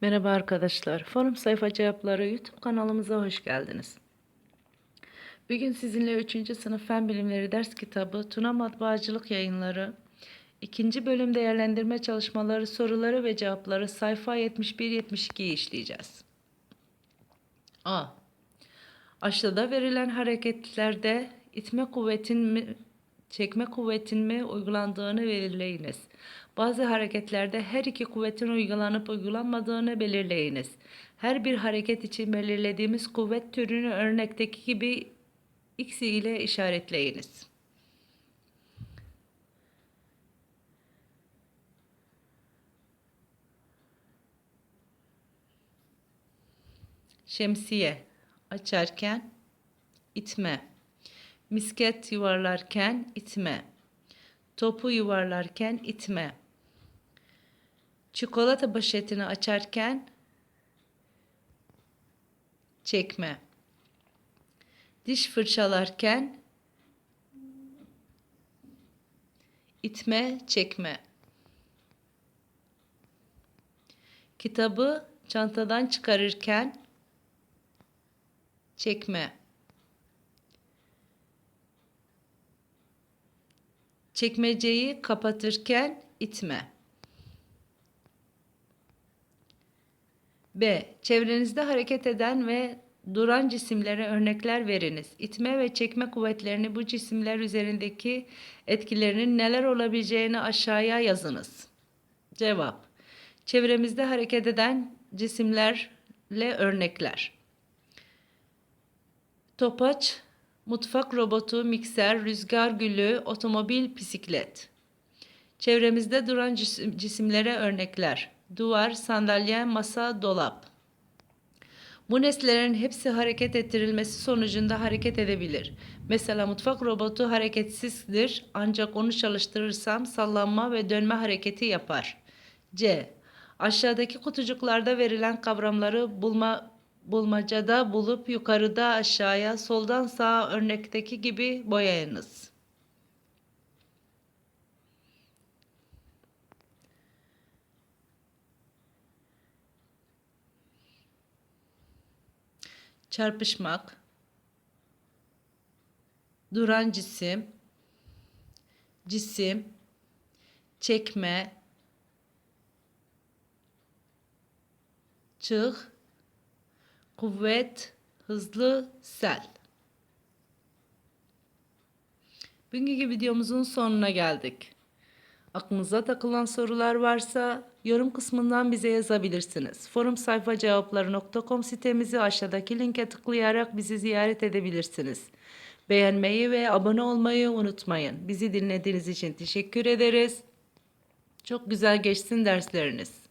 Merhaba arkadaşlar. Forum Sayfa Cevapları YouTube kanalımıza hoş geldiniz. Bugün sizinle 3. sınıf Fen Bilimleri ders kitabı Tuna Matbaacılık Yayınları 2. bölüm değerlendirme çalışmaları soruları ve cevapları sayfa 71-72'yi işleyeceğiz. A. Aşağıda verilen hareketlerde itme kuvvetin çekme kuvvetin mi uygulandığını belirleyiniz. Bazı hareketlerde her iki kuvvetin uygulanıp uygulanmadığını belirleyiniz. Her bir hareket için belirlediğimiz kuvvet türünü örnekteki gibi x ile işaretleyiniz. Şemsiye açarken itme. Misket yuvarlarken itme. Topu yuvarlarken itme. Çikolata poşetini açarken çekme. Diş fırçalarken itme, çekme. Kitabı çantadan çıkarırken çekme. Çekmeceyi kapatırken itme. B. Çevrenizde hareket eden ve duran cisimlere örnekler veriniz. İtme ve çekme kuvvetlerini bu cisimler üzerindeki etkilerinin neler olabileceğini aşağıya yazınız. Cevap. Çevremizde hareket eden cisimlerle örnekler. Topaç, mutfak robotu, mikser, rüzgar gülü, otomobil, bisiklet. Çevremizde duran cisim- cisimlere örnekler. Duvar, sandalye, masa, dolap. Bu nesnelerin hepsi hareket ettirilmesi sonucunda hareket edebilir. Mesela mutfak robotu hareketsizdir ancak onu çalıştırırsam sallanma ve dönme hareketi yapar. C. Aşağıdaki kutucuklarda verilen kavramları bulma bulmacada bulup yukarıda aşağıya, soldan sağa örnekteki gibi boyayınız. Çarpışmak, duran cisim, cisim, çekme, çığ, kuvvet, hızlı, sel. Bugünkü videomuzun sonuna geldik. Aklınıza takılan sorular varsa yorum kısmından bize yazabilirsiniz. Forum sayfa cevapları.com sitemizi aşağıdaki linke tıklayarak bizi ziyaret edebilirsiniz. Beğenmeyi ve abone olmayı unutmayın. Bizi dinlediğiniz için teşekkür ederiz. Çok güzel geçsin dersleriniz.